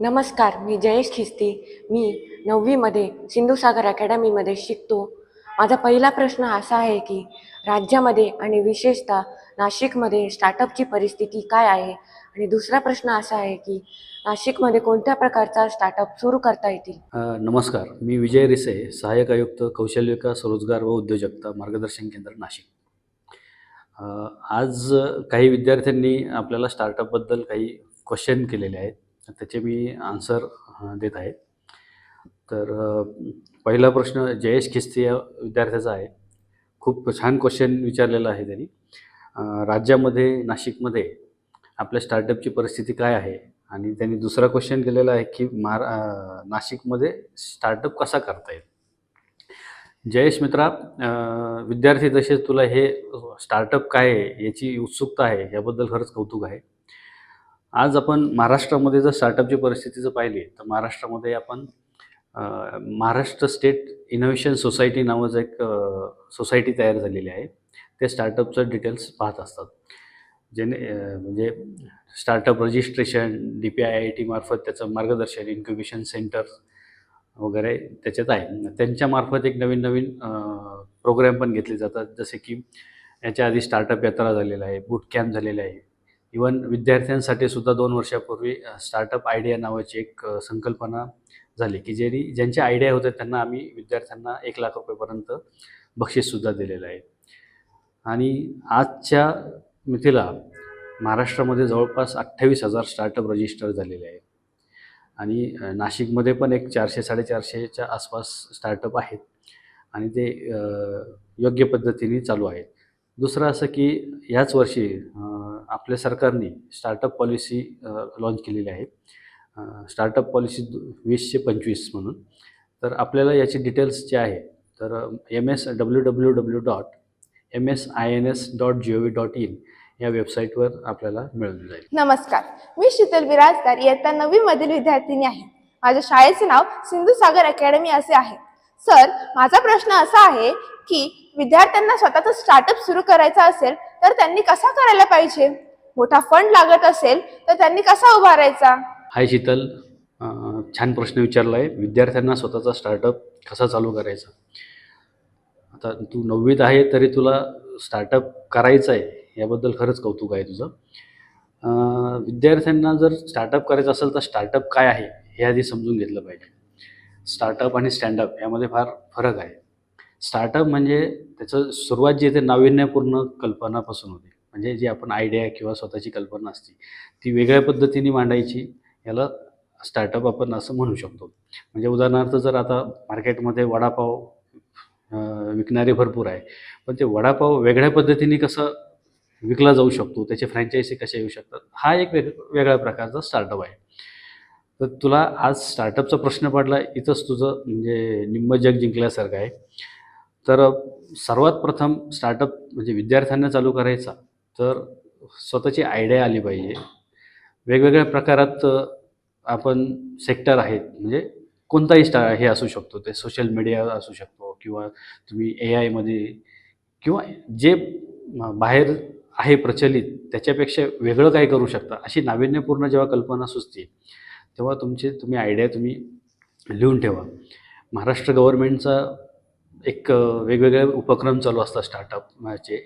नमस्कार मी जयेश खिस्ती. मी नववीमध्ये सिंधुसागर अकॅडमीमध्ये शिकतो. माझा पहिला प्रश्न असा आहे की राज्यामध्ये आणि विशेषतः नाशिकमध्ये स्टार्टअपची परिस्थिती काय आहे? आणि दुसरा प्रश्न असा आहे की नाशिकमध्ये कोणत्या प्रकारचा स्टार्टअप सुरू करता येतील? नमस्कार. मी विजय रिसे सहाय्यक आयुक्त कौशल्य विकास रोजगार व उद्योजकता मार्गदर्शन केंद्र नाशिक. आज काही विद्यार्थ्यांनी आपल्याला स्टार्टअपबद्दल काही क्वेश्चन केलेले आहेत. त्याचे मी आन्सर देत आहे. तर पहिला प्रश्न जयेश खिस्ती या विद्यार्थ्याचा आहे. खूप छान क्वेश्चन विचारलेला आहे त्यांनी. राज्यामध्ये नाशिकमध्ये आपल्या स्टार्टअपची परिस्थिती काय आहे? आणि त्यांनी दुसरा क्वेश्चन केलेला आहे की महारा नाशिकमध्ये स्टार्टअप कसा करता येईल? जयेश मित्रा विद्यार्थी तसेच तुला हे स्टार्टअप काय आहे याची उत्सुकता आहे याबद्दल खरंच कौतुक आहे. आज आपण महाराष्ट्रामध्ये जर स्टार्टअपची परिस्थिती जर पाहिली तर महाराष्ट्रामध्ये आपण महाराष्ट्र स्टेट इनोव्हेशन सोसायटी नावाचं एक सोसायटी तयार झालेली आहे. ते स्टार्टअपचं डिटेल्स पाहत असतात. जेणे म्हणजे startup registration D P I I T मार्फत त्याचं मार्गदर्शन इन्क्युबेशन सेंटर वगैरे त्याच्यात आहे. त्यांच्यामार्फत एक नवीन नवीन प्रोग्रॅम पण घेतले जातात. जसे की याच्या आधी स्टार्टअप यात्रा झालेला आहे बूट कॅम्प झालेला आहे. इवन विद्यार्थ्यांसाठी सुद्धा दोन वर्षापूर्वी स्टार्टअप आयडिया नावाची एक संकल्पना झाली की जरी ज्यांच्या आयडिया होत्या त्यांना आम्ही विद्यार्थ्यांना एक लाख रुपयेपर्यंत बक्षीससुद्धा दिलेलं आहे. आणि आजच्या मितीला महाराष्ट्रामध्ये जवळपास अठ्ठावीस हजार स्टार्टअप रजिस्टर झालेले आहे. आणि नाशिकमध्ये पण एक चारशे साडेचारशेच्या आसपास स्टार्टअप आहेत. आणि ते योग्य पद्धतीने चालू आहेत. दुसरं असं की याच वर्षी आपल्या सरकारने स्टार्टअप पॉलिसी लॉन्च केलेली आहे. स्टार्टअप पॉलिसी वीसशे पंचवीस म्हणून. तर आपल्याला याची डिटेल्स जे आहे तर M S W W W dot M S I N S dot G O V dot in या वेबसाईटवर आपल्याला मिळून जाईल. नमस्कार. मी शीतल बिराजदार इयत्ता नववी मधील विद्यार्थिनी आहे. माझ्या शाळेचे नाव सिंधू सागर अकॅडमी असे आहे. सर माझा प्रश्न असा आहे की विद्यार्थ्यांना स्वतःचा स्टार्टअप सुरू करायचा असेल तर त्यांनी कसा करायला पाहिजे? मोठा फंड लागत असेल तर त्यांनी कसा उभारायचा हाय शीतल छान प्रश्न विचारला आहे विद्यार्थ्यांना स्वतःचा स्टार्टअप कसा चालू करायचा? आता तू नववीत आहे तरी तुला स्टार्टअप करायचं आहे याबद्दल खरंच कौतुक आहे तुझं. विद्यार्थ्यांना जर स्टार्टअप करायचं असेल तर स्टार्टअप काय आहे हे आधी समजून घेतलं पाहिजे. स्टार्टअप आणि स्टँडअप यामध्ये फार फरक आहे. स्टार्टअप म्हणजे त्याचं सुरुवात जी आहे ते नाविन्यपूर्ण कल्पनापासून होते. म्हणजे जी आपण आयडिया किंवा स्वतःची कल्पना असते ती वेगळ्या पद्धतीने मांडायची याला स्टार्टअप आपण असं म्हणू शकतो. म्हणजे उदाहरणार्थ जर आता मार्केटमध्ये वडापाव विकणारे भरपूर आहे पण ते वडापाव वेगळ्या पद्धतीने कसं विकला जाऊ शकतो त्याचे फ्रँचायझी कशा येऊ शकतात हा एक वेग वेगळ्या प्रकारचा स्टार्टअप आहे. तर तुला आज स्टार्टअपचा प्रश्न पडला इथंच तुझं म्हणजे निम्म जग जिंकल्यासारखं आहे. तर सर्वात प्रथम स्टार्टअप म्हणजे विद्यार्थ्यांना चालू करायचा तर स्वतःची आयडिया आली पाहिजे. वेगवेगळ्या प्रकारात आपण सेक्टर आहेत म्हणजे कोणताही स्टा हे असू शकतो ते सोशल मीडिया असू शकतो किंवा तुम्ही ए आयमध्ये किंवा जे बाहेर आहे प्रचलित त्याच्यापेक्षा वेगळं काय करू शकता अशी नाविन्यपूर्ण जेव्हा कल्पना सुचते तेव्हा तुमचे तुम्ही आयडिया तुम्ही लिहून ठेवा. महाराष्ट्र गव्हर्मेंटचा एक वेगवेगळे उपक्रम चालू असतात स्टार्टअपचे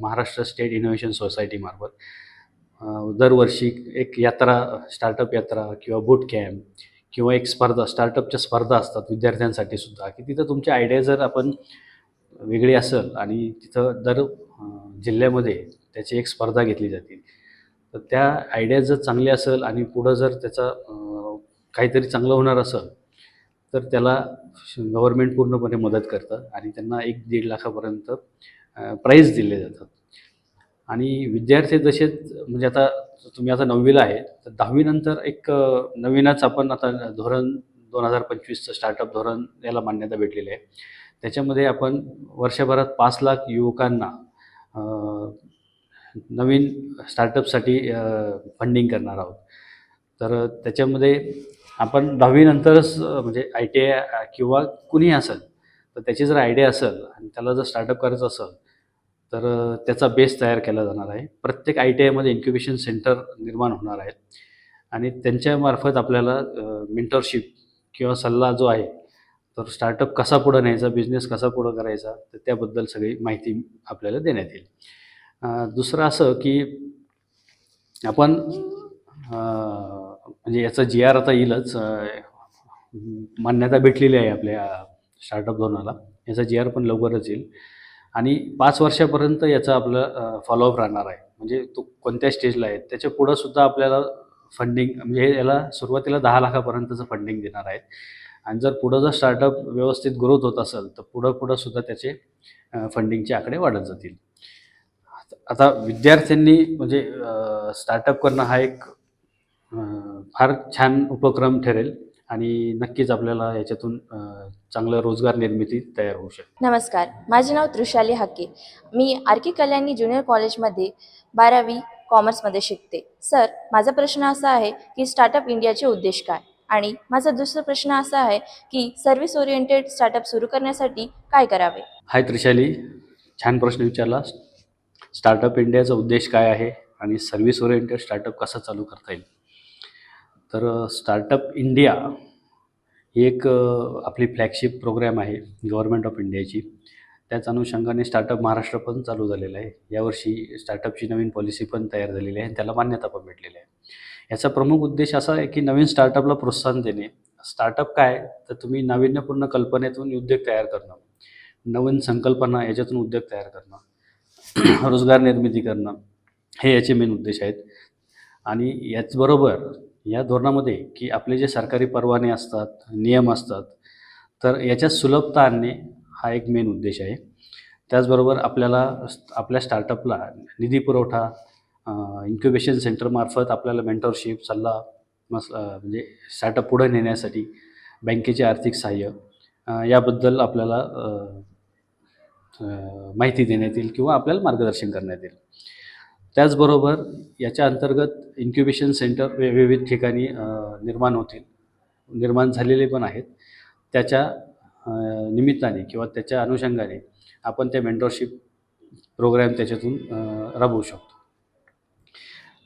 महाराष्ट्र स्टेट इनोव्हेशन सोसायटीमार्फत दरवर्षी एक यात्रा स्टार्टअप यात्रा किंवा बूट कॅम्प किंवा एक स्पर्धा स्टार्टअपच्या स्पर्धा असतात विद्यार्थ्यांसाठी सुद्धा की तिथं तुमची आयडिया जर आपण वेगळी असेल आणि तिथं दर जिल्ह्यामध्ये त्याची एक स्पर्धा घेतली जाते तर त्या आयडिया जर चांगली असेल आणि पुढं जर त्याचा काहीतरी चांगलं होणार असेल तर त्याला गव्हर्मेंट पूर्णपणे मदत करतं आणि त्यांना एक दीड लाखापर्यंत प्राईज दिले जातात. आणि विद्यार्थी जसेच म्हणजे आता तुम्ही आता नववीला आहे तर दहावीनंतर एक नवीनच आपण आता धोरण दोन हजार पंचवीसचं स्टार्टअप धोरण याला मान्यता भेटलेली आहे. त्याच्यामध्ये आपण वर्षभरात पाच लाख युवकांना नवीन स्टार्टअपसाठी फंडिंग करणार आहोत. तर त्याच्यामध्ये आपण दहावीनंतरच म्हणजे आय टी आय किंवा कुणीही असेल तर त्याची जर आयडिया असेल आणि त्याला जर स्टार्टअप करायचं असेल तर त्याचा बेस तयार केला जाणार आहे. प्रत्येक आय टी आयमध्ये इन्क्युबेशन सेंटर निर्माण होणार आहेत. आणि त्यांच्यामार्फत आपल्याला मेंटरशिप किंवा सल्ला जो आहे तर स्टार्टअप कसा पुढं न्यायचा बिझनेस कसा पुढं करायचा तर त्याबद्दल सगळी माहिती आपल्याला देण्यात येईल. दुसरं असं की आपण म्हणजे याचा जी आर आता येईलच. मान्यता भेटलेली आहे आपल्या स्टार्टअप धोरणाला. याचा जी आर पण लवकरच येईल. आणि पाच वर्षापर्यंत याचं आपलं फॉलोअप राहणार आहे. म्हणजे तो कोणत्या स्टेजला आहे? त्याच्या पुढं सुद्धा आपल्याला फंडिंग म्हणजे याला सुरुवातीला दहा लाखापर्यंतचं फंडिंग देणार आहेत. आणि जर पुढं जर स्टार्टअप व्यवस्थित ग्रोथ होत असेल तर पुढं पुढं सुद्धा त्याचे फंडिंगचे आकडे वाढत जातील. आता विद्यार्थ्यांनी म्हणजे स्टार्टअप करणं हा एक फार छान उपक्रम ठरेल आणि नक्कीच आपल्याला याच्यातून चांगलं रोजगार निर्मिती तयार होऊ शकते नमस्कार. माझे नाव त्रिशाली हाके. मी आर के कल्याणी ज्युनियर कॉलेजमध्ये बारावी कॉमर्समध्ये शिकते. सर माझा प्रश्न असा आहे की स्टार्टअप इंडियाचे उद्देश काय? आणि माझा दुसरा प्रश्न असा आहे की सर्व्हिस ओरिएंटेड स्टार्टअप सुरू करण्यासाठी काय करावे? हाय त्रिशाली छान प्रश्न विचारला स्टार्टअप इंडियाचा उद्देश काय आहे? आणि सर्व्हिस ओरिएंटेड स्टार्टअप कसा चालू करता येईल? तर स्टार्टअप इंडिया ही एक आपली फ्लॅगशिप प्रोग्रॅम आहे गव्हर्मेंट ऑफ इंडियाची त्याच अनुषंगाने स्टार्टअप महाराष्ट्र पण चालू झालेलं आहे. यावर्षी स्टार्टअपची नवीन पॉलिसी पण तयार झालेली आहे आणि त्याला मान्यता पण भेटलेली आहे. याचा प्रमुख उद्देश असा आहे की नवीन स्टार्टअपला प्रोत्साहन देणे. स्टार्टअप काय? तर तुम्ही नाविन्यपूर्ण कल्पनेतून उद्योग तयार करणं. नवीन संकल्पना याच्यातून उद्योग तयार करणं. रोजगार निर्मिती करणं. हे याचे मेन उद्देश आहेत. आणि याचबरोबर या धोरणामध्ये की आपले जे सरकारी परवाने असतात नियम असतात तर याच्यात सुलभता आणणे हा एक मेन उद्देश आहे. त्याचबरोबर आपल्याला आपल्या स्टार्टअपला निधी पुरवठा इन्क्युबेशन सेंटरमार्फत आपल्याला मेंटरशिप सल्ला मस म्हणजे स्टार्टअप पुढे नेण्यासाठी बँकेचे आर्थिक सहाय्य याबद्दल आपल्याला माहिती देण्यात येईल किंवा आपल्याला मार्गदर्शन करण्यात येईल. त्याचबरोबर याच्या अंतर्गत इन्क्युबेशन सेंटर वे विविध ठिकाणी निर्माण होतील. निर्माण झालेले पण आहेत. त्याच्या निमित्ताने किंवा त्याच्या अनुषंगाने आपण त्या मेंटरशिप प्रोग्रॅम त्याच्यातून राबवू शकतो.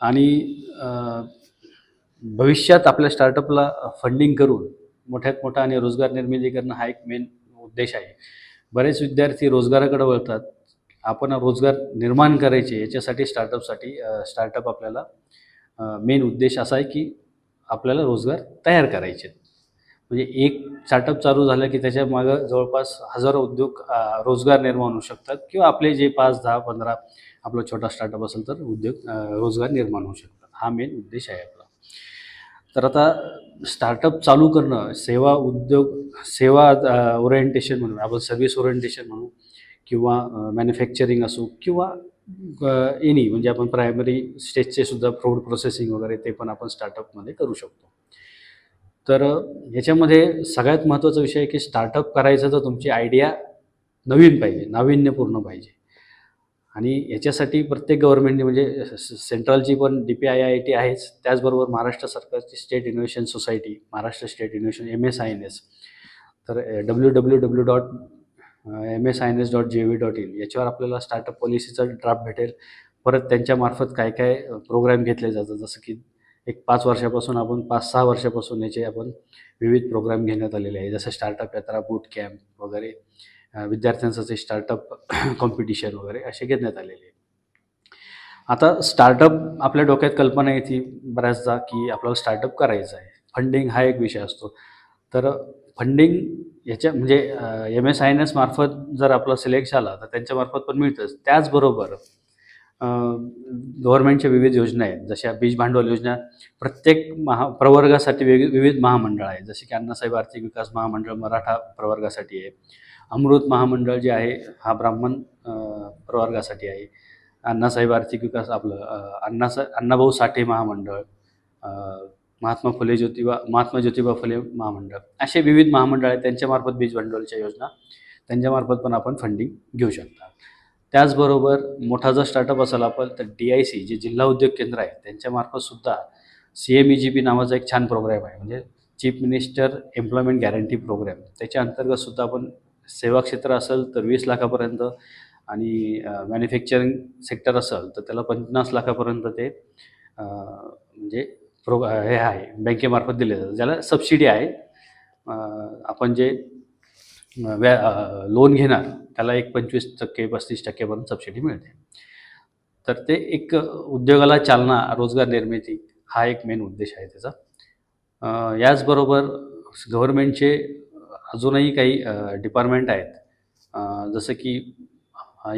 आणि भविष्यात आपल्या स्टार्टअपला फंडिंग करून मोठ्यात मोठा आणि रोजगार निर्मिती करणं हा एक मेन उद्देश आहे. बरेच विद्यार्थी रोजगाराकडे वळतात. आपण रोजगार निर्माण करायचे याच्यासाठी स्टार्टअपसाठी स्टार्टअप आपल्याला मेन उद्देश असा आहे की आपल्याला रोजगार तयार करायचे म्हणजे एक स्टार्टअप चालू झालं की त्याच्या मागं जवळपास हजारो उद्योग रोजगार निर्माण होऊ शकतात किंवा आपले जे पाच दहा पंधरा आपला छोटा स्टार्टअप असेल तर उद्योग रोजगार निर्माण होऊ शकतात. हा मेन उद्देश आहे आपला. तर आता स्टार्टअप चालू करणं सेवा उद्योग सेवा ओरिएंटेशन म्हणून आपण सर्व्हिस ओरिएंटेशन म्हणू किंवा मॅन्युफॅक्चरिंग असो किंवा एनी म्हणजे आपण प्रायमरी स्टेजचे सुद्धा फूड प्रोसेसिंग वगैरे ते पण आपण स्टार्टअपमध्ये करू शकतो. तर ह्याच्यामध्ये सगळ्यात महत्त्वाचा विषय आहे की स्टार्टअप करायचं तर तुमची आयडिया नवीन पाहिजे नाविन्यपूर्ण पाहिजे. आणि याच्यासाठी प्रत्येक गव्हर्नमेंटने म्हणजे सेंट्रलची पण D P I I T आहेच त्याचबरोबर महाराष्ट्र सरकारची state innovation society Maharashtra state innovation M S I N S तर W W W dot M S I N S dot J V dot in. याच्यावर आपल्याला स्टार्टअप पॉलिसीचा draft भेटेल. परत त्यांच्यामार्फत काय काय प्रोग्राम घेतले जातात. जसं की एक पाच वर्षापासून आपण पाच सहा वर्षापासून याचे आपण विविध प्रोग्राम घेण्यात आलेले आहे. जसं स्टार्टअप यात्रा बूट कॅम्प वगैरे विद्यार्थ्यांसाठी विद्यार्थ्यांचं स्टार्टअप कॉम्पिटिशन वगैरे असे घेण्यात आलेले आहे. आता स्टार्टअप आपल्या डोक्यात कल्पना येते बऱ्याचदा की आपल्याला स्टार्टअप करायचं आहे. फंडिंग हा एक विषय असतो. तर फंडिंग याच्या म्हणजे M S I N S मार्फत जर आपलं सिलेक्ट झाला तर त्यांच्यामार्फत पण मिळतंच त्याचबरोबर गव्हर्नमेंटच्या विविध योजना आहेत. जशा बीज भांडवल योजना प्रत्येक महा प्रवर्गासाठी वेग विविध महामंडळ आहे जसे की अण्णासाहेब आर्थिक विकास महामंडळ मराठा प्रवर्गासाठी आहे. अमृत महामंडळ जे आहे हा ब्राह्मण प्रवर्गासाठी आहे. अण्णासाहेब आर्थिक विकास आपलं अण्णासा अण्णाभाऊ साठे महामंडळ महात्मा फुले ज्योतिबा महात्मा ज्योतिबा फुले महामंडळ. असे विविध महामंडळ आहेत त्यांच्यामार्फत बीज भांडवलच्या योजना त्यांच्यामार्फत पण आपण फंडिंग घेऊ शकता. त्याचबरोबर मोठा जर स्टार्टअप असेल आपण तर डी आय सी जे जिल्हा उद्योग केंद्र आहे त्यांच्यामार्फत सुद्धा C M E G P नावाचा एक छान प्रोग्राम आहे. म्हणजे chief minister employment guarantee programme त्याच्या अंतर्गत सुद्धा आपण सेवा क्षेत्र असेल तर वीस लाखापर्यंत आणि मॅन्युफॅक्चरिंग सेक्टर असेल तर त्याला पन्नास लाखापर्यंत ते म्हणजे प्रो हे आहे बँकेमार्फत दिले जातं ज्याला सबसिडी आहे आपण जे व्या लोन घेणार त्याला एक पंचवीस टक्के पस्तीस टक्केपर्यंत सबसिडी मिळते. तर ते एक उद्योगाला चालना रोजगार निर्मिती हा एक मेन उद्देश आहे त्याचा. याचबरोबर गव्हर्मेंटचे अजूनही काही डिपार्टमेंट आहेत. जसं की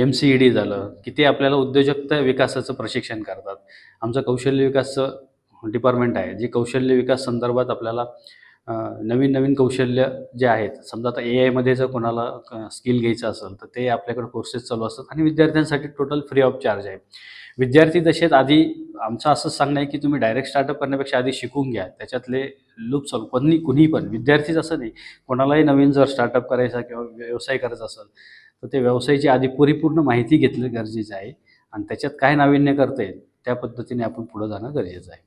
एम सी ई डी झालं की ते आपल्याला उद्योजकता विकासाचं प्रशिक्षण करतात. आमचं कौशल्य विकासचं डिपार्टमेंट आहे जे कौशल्य विकास संदर्भात आपल्याला नवीन नवीन कौशल्य जे आहेत समजा आता ए आयमध्ये जर कोणाला स्किल घ्यायचं असेल तर ते आपल्याकडे कोर्सेस चालू असतात आणि विद्यार्थ्यांसाठी टोटल फ्री ऑफ चार्ज आहे. विद्यार्थी दशेत आधी आमचं असं सांगणं आहे की तुम्ही डायरेक्ट स्टार्टअप करण्यापेक्षा आधी शिकून घ्या त्याच्यातले लूप चालू कोणी कुणी पण विद्यार्थीच असं नाही कोणालाही नवीन जर स्टार्टअप करायचा किंवा व्यवसाय करायचा असेल तर ते व्यवसायाची आधी परिपूर्ण माहिती घेतली गरजेचं आहे आणि त्याच्यात काय नाविन्य करता येईल त्या पद्धतीने आपण पुढं जाणं गरजेचं आहे.